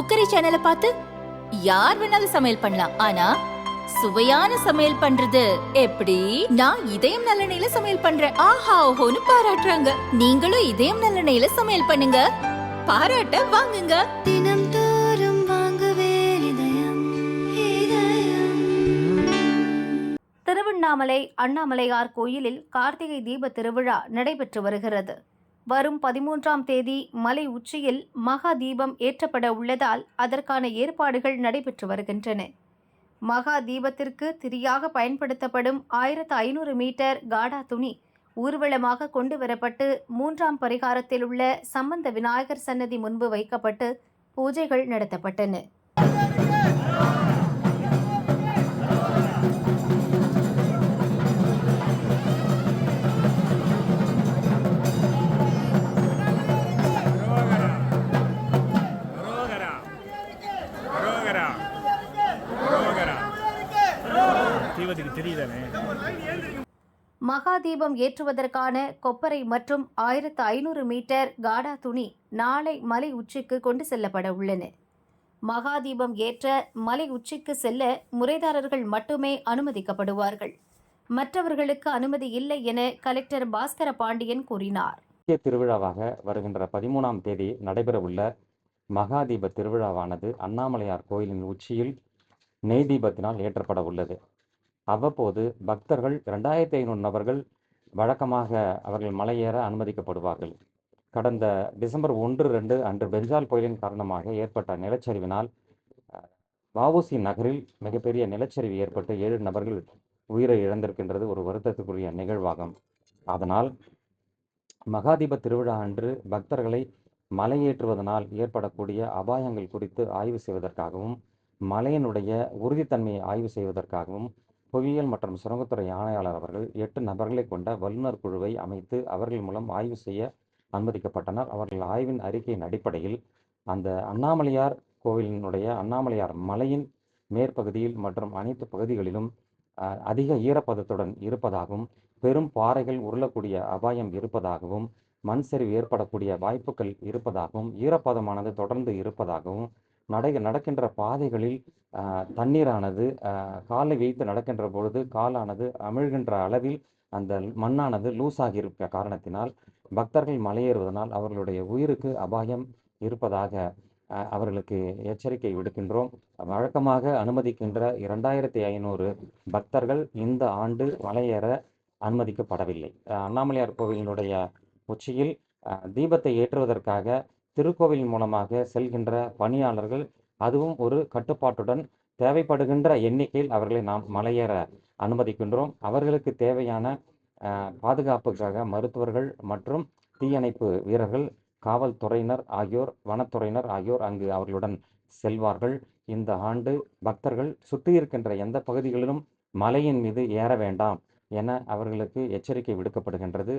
Cookery சேனலை பார்த்து யார் வேணாலும் சமையல் பண்ணலாம். ஆனா சுவையான சமையல் பண்றது எப்படி? நான் இதயம் நல்லெண்ணெயில சமையல் பண்றேன். ஆஹா ஓஹோன்னு பாராட்டுறாங்க. நீங்களும் இதயம் நல்லெண்ணெயில சமையல் பண்ணுங்க. பாராட்ட வாங்குங்க. தினம் தோறும் வாங்குவே இதயம் இதயம். திருவண்ணாமலை அண்ணாமலையார் கோயிலில் கார்த்திகை தீப திருவிழா நடைபெற்று வருகிறது. வரும் பதிமூன்றாம் தேதி மலை உச்சியில் மகா தீபம் ஏற்றப்பட உள்ளதால் அதற்கான ஏற்பாடுகள் நடைபெற்று வருகின்றன. மகா தீபத்திற்கு திரியாக பயன்படுத்தப்படும் ஆயிரத்து ஐநூறு மீட்டர் காடா துணி ஊர்வலமாக கொண்டு வரப்பட்டு மூன்றாம் பரிகாரத்தில் உள்ள சம்பந்த விநாயகர் சன்னதி முன்பு வைக்கப்பட்டு பூஜைகள் நடத்தப்பட்டன. தீபத்துக்கு தெரியுதானே? மகாதீபம் ஏற்றுவதற்கான கொப்பரை மற்றும் ஆயிரத்து ஐநூறு மீட்டர் காடா துணி நாளை மலை உச்சிக்கு கொண்டு செல்லப்பட உள்ளன. மகாதீபம் ஏற்ற மலை உச்சிக்கு செல்ல முறைதாரர்கள் மட்டுமே அனுமதிக்கப்படுவார்கள். மற்றவர்களுக்கு அனுமதி இல்லை என கலெக்டர் பாஸ்கர பாண்டியன் கூறினார். முக்கிய திருவிழாவாக வருகின்ற பதிமூணாம் தேதி நடைபெறவுள்ள மகாதீப திருவிழாவானது அண்ணாமலையார் கோயிலின் உச்சியில் நெய் தீபத்தினால் ஏற்றப்பட உள்ளது. அவ்வப்போது பக்தர்கள் ரெண்டாயிரத்தி ஐநூறு நபர்கள் வழக்கமாக அவர்கள் மலையேற அனுமதிக்கப்படுவார்கள். கடந்த டிசம்பர் ஒன்று ரெண்டு அன்று பெஞ்சால் புயலின் காரணமாக ஏற்பட்ட நிலச்சரிவினால் அஹ், நகரில் மிகப்பெரிய நிலச்சரிவு ஏற்பட்டு ஏழு நபர்கள் உயிரை இழந்திருக்கின்றது ஒரு வருத்தத்துக்குரிய நிகழ்வாகும். அதனால் மகாதீப திருவிழா அன்று பக்தர்களை மலையேற்றுவதனால் ஏற்படக்கூடிய அபாயங்கள் குறித்து ஆய்வு செய்வதற்காகவும் மலையினுடைய உறுதித்தன்மையை ஆய்வு செய்வதற்காகவும் புவியியல் மற்றும் சுரங்கத்துறை ஆணையாளர் அவர்கள் எட்டு நபர்களை கொண்ட வல்லுநர் குழுவை அமைத்து அவர்கள் மூலம் ஆய்வு செய்ய அனுமதிக்கப்பட்டனர். அவர்கள் ஆய்வின் அறிக்கையின் அடிப்படையில் அந்த அண்ணாமலையார் கோவிலினுடைய அண்ணாமலையார் மலையின் மேற்பகுதியில் மற்றும் அனைத்து பகுதிகளிலும் அஹ், அதிக ஈரப்பதத்துடன் இருப்பதாகவும் பெரும் பாறைகள் உருளக்கூடிய அபாயம் இருப்பதாகவும் மண் சரிவு ஏற்படக்கூடிய வாய்ப்புகள் இருப்பதாகவும் ஈரப்பதமானது தொடர்ந்து இருப்பதாகவும் நடை நடக்கின்ற பாதைகளில் தண்ணீரானது காலை வைத்து நடக்கின்ற பொழுது காலானது அமிழ்கின்ற அளவில் அந்த மண்ணானது லூஸாகி இருக்க காரணத்தினால் பக்தர்கள் மலையேறுவதனால் அவர்களுடைய உயிருக்கு அபாயம் இருப்பதாக அவர்களுக்கு எச்சரிக்கை விடுக்கின்றோம். வழக்கமாக அனுமதிக்கின்ற இரண்டாயிரத்தி ஐநூறு பக்தர்கள் இந்த ஆண்டு மலையேற அனுமதிக்கப்படவில்லை. அண்ணாமலையார் கோவிலினுடைய உச்சியில் தீபத்தை ஏற்றுவதற்காக திருக்கோவில் மூலமாக செல்கின்ற பணியாளர்கள் அதுவும் ஒரு கட்டுப்பாட்டுடன் தேவைப்படுகின்ற எண்ணிக்கையில் அவர்களை நாம் மலையேற அனுமதிக்கின்றோம். அவர்களுக்கு தேவையான பாதுகாப்புக்காக மருத்துவர்கள் மற்றும் தீயணைப்பு வீரர்கள் காவல்துறையினர் ஆகியோர் வனத்துறையினர் ஆகியோர் அங்கு அவர்களுடன் செல்வார்கள். இந்த ஆண்டு பக்தர்கள் சுற்றி இருக்கின்ற எந்த பகுதிகளிலும் மலையின் மீது ஏற வேண்டாம் என அவர்களுக்கு எச்சரிக்கை விடுக்கப்படுகின்றது.